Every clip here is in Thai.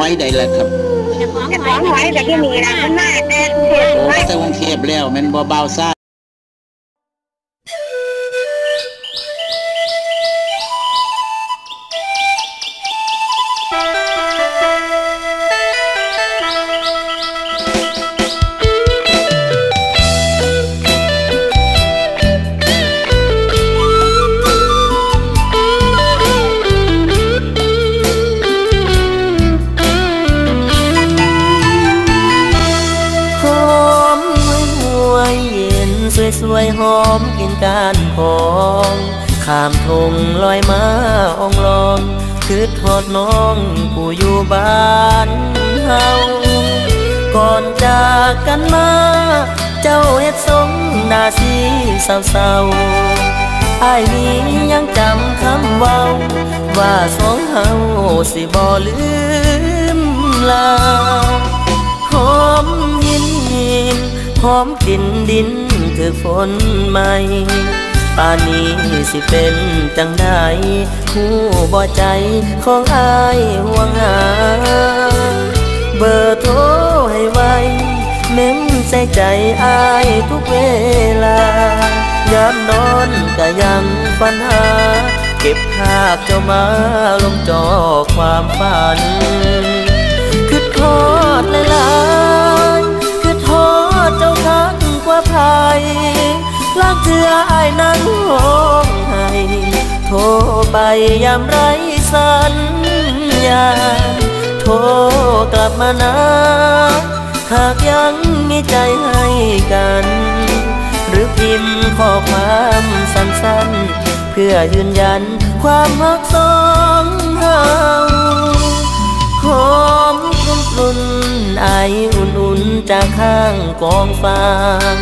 อยใดล่ะครับแต่ของหอยแต่ที่นี่นะมันมาแต่กรุงเทพโอ้ไว้แต่กรุงเทพแล้วแม่นบ่เบาซ่า สวยหอมกินการของข้ามทงลอยมาอองลองคือทอดน้องผู้อยู่บ้านเฮาก่อนจากกันมา เจ้าเฮ็ดสงนาสีเศร้าๆอ้ายนี้ยังจำคำเว้า ว่าสองเฮาสิบ่ลืมลาหอมยินยินหอมกลิ่นดิน คือฝนใหม่ป่านนี้สิเป็นจังได้ผู้บ่ใจของอายห่วงหา เบอร์โทรให้ไวเม้มใส่ใจอายทุกเวลายามนอนก็ยังปัญหา เก็บภาพเจ้ามาลงจอความฝัน คือทอดหลาย ไปยามไรสัญญา โทรกลับมานะ หากยังมีใจให้กัน หรือพิมพ์ข้อความสั้นๆ เพื่อยืนยันความรักสองเฮาหอมกลุ่นกลุ่นไออุ่นๆ จากข้างกองฟาง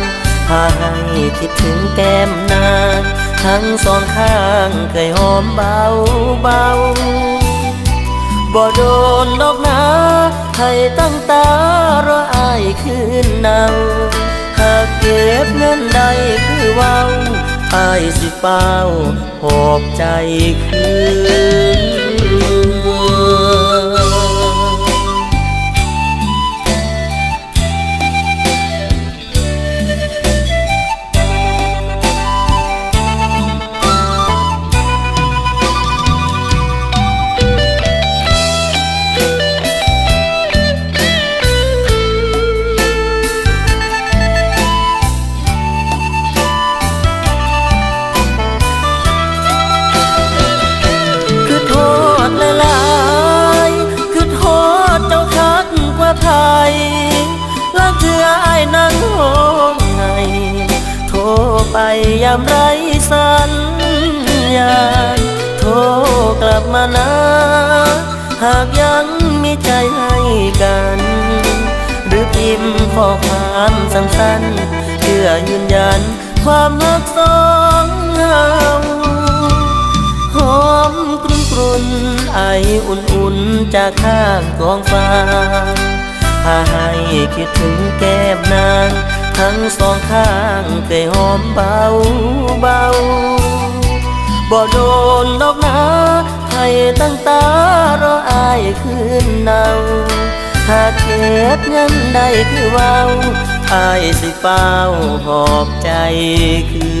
พาให้คิดถึงแก้มนาง ทั้งสองข้างเคยหอมเบาเบาบ่โดนดอกนาให้ตั้งตารออายคืนเนาหากเก็บเงินใดคือเว้าอายสิเป้าหอบใจคืน ไปยามไรสัญญาณโทรกลับมานะ หากยังมีใจให้กัน หรือพิมพ์ข้อความสั้นๆเพื่อยืนยันความรักสองเฮาหอมกรุ่นกรุ่นไออุ่นๆจากข้างกองฟ้าพาให้คิดถึงแก้มนาง ทั้งสองข้างเคยหอมเบาเบาบ่โดนดอกนาให้ตั้งตารออายคืนเนาหากเก็บเงินได้คือเว้าอายสิเฝ้าหอบใจคือ